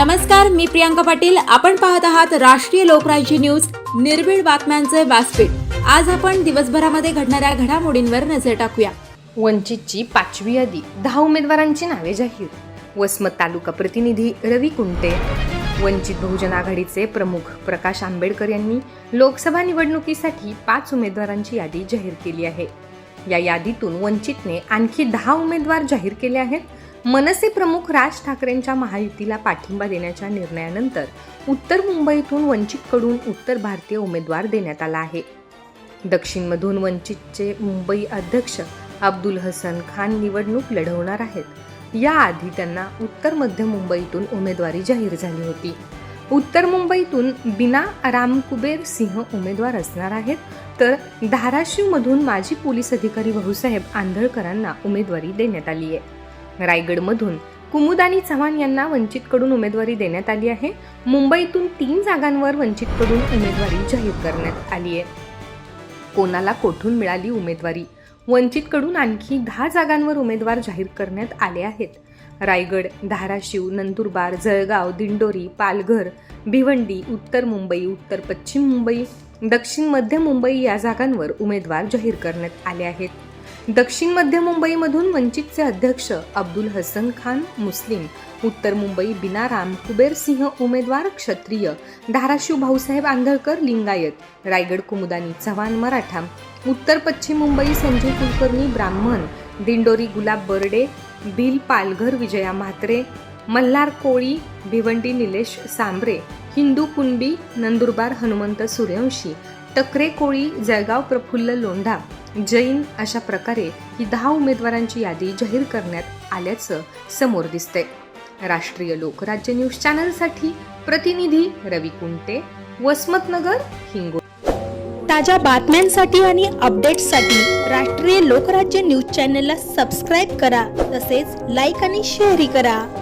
नमस्कार मी प्रियांका पाटील. आपण पाहत आहात राष्ट्रीय लोकराज्य न्यूज निर्भीड बातम्यांचे व्यासपीठ. आज आपण दिवसभरामध्ये घडणाऱ्या घडामोडींवर नजर टाकूया. वंचितची पाचवी यादी दहा उमेदवारांची नावे जाहीर. वसमत तालुका प्रतिनिधी रवी कुंटे. वंचित बहुजन आघाडीचे प्रमुख प्रकाश आंबेडकर यांनी लोकसभा निवडणुकीसाठी पाच उमेदवारांची यादी जाहीर केली आहे. या यादीतून वंचितने आणखी दहा उमेदवार जाहीर केले आहेत. मनसे प्रमुख राज ठाकरेंच्या महायुतीला पाठिंबा देण्याच्या निर्णयानंतर उत्तर मुंबईतून वंचितकडून उत्तर भारतीय उमेदवार देण्यात आला आहे. दक्षिणमधून वंचितचे मुंबई अध्यक्ष अब्दुल हसन खान निवडणूक लढवणार आहेत. याआधी त्यांना उत्तर मध्य मुंबईतून उमेदवारी जाहीर झाली होती. उत्तर मुंबईतून बिना रामकुबेर सिंह उमेदवार असणार आहेत तर धाराशिवमधून माजी पोलीस अधिकारी भाऊसाहेब आंधळकरांना उमेदवारी देण्यात आली आहे. रायगडमधून. कुमुदानी चव्हाण यांना वंचितकडून उमेदवारी देण्यात आली आहे. मुंबईतून तीन जागांवर वंचितकडून उमेदवारी जाहीर करण्यात आली आहे. कोणाला कोठून मिळाली उमेदवारी? वंचितकडून आणखी दहा जागांवर उमेदवार जाहीर करण्यात आले आहेत. रायगड धाराशिव नंदुरबार जळगाव दिंडोरी पालघर भिवंडी उत्तर मुंबई उत्तर पश्चिम मुंबई दक्षिण मध्य मुंबई या जागांवर उमेदवार जाहीर करण्यात आले आहेत. दक्षिण मध्य मुंबईमधून वंचितचे अध्यक्ष अब्दुल हसन खान मुस्लिम उत्तर मुंबई बिना राम कुबेर सिंह उमेदवार क्षत्रिय धाराशिव भाऊसाहेब आंधळकर लिंगायत रायगड कुमुदानी चव्हाण मराठा उत्तर पश्चिम मुंबई संजय कुलकर्णी ब्राह्मण दिंडोरी गुलाब बर्डे बिल पालघर विजया म्हात्रे मल्हार कोळी भिवंडी निलेश सांबरे हिंदू कुणबी नंदुरबार हनुमंत सूर्यवंशी टकरे कोळी जळगाव प्रफुल्ल लोंढा जैन अशा प्रकारे ही दहा उमेदवारांची यादी जाहीर करण्यात आल्याचं समोर दिसतंय. राष्ट्रीय लोकराज्य न्यूज चॅनलसाठी प्रतिनिधी रवी कुंटे वसमतनगर हिंगोली. ताज्या बातम्यांसाठी आणि अपडेट्ससाठी राष्ट्रीय लोकराज्य न्यूज चॅनलला सबस्क्राईब करा तसेच लाईक आणि शेअरही करा.